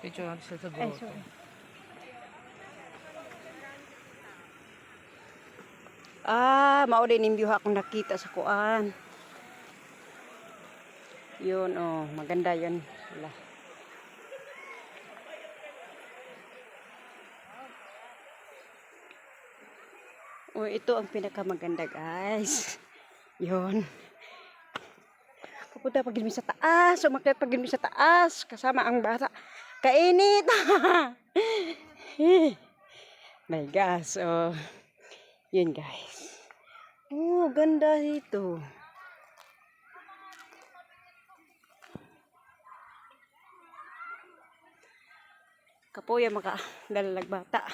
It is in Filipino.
Picture natin sila sa Ay, grotto. sorry. Ah, mao din yung view akong nakita sa kuan. Yun, oh, maganda yun. Wala. Oh, ito ang pinakamaganda, guys. Yun. Pupunta pag sa taas, umakyat pag sa taas, kasama ang bata. Kainit! My gosh, oh. Yun, guys. Oh, ganda dito. Kapuya maka dalalag bata.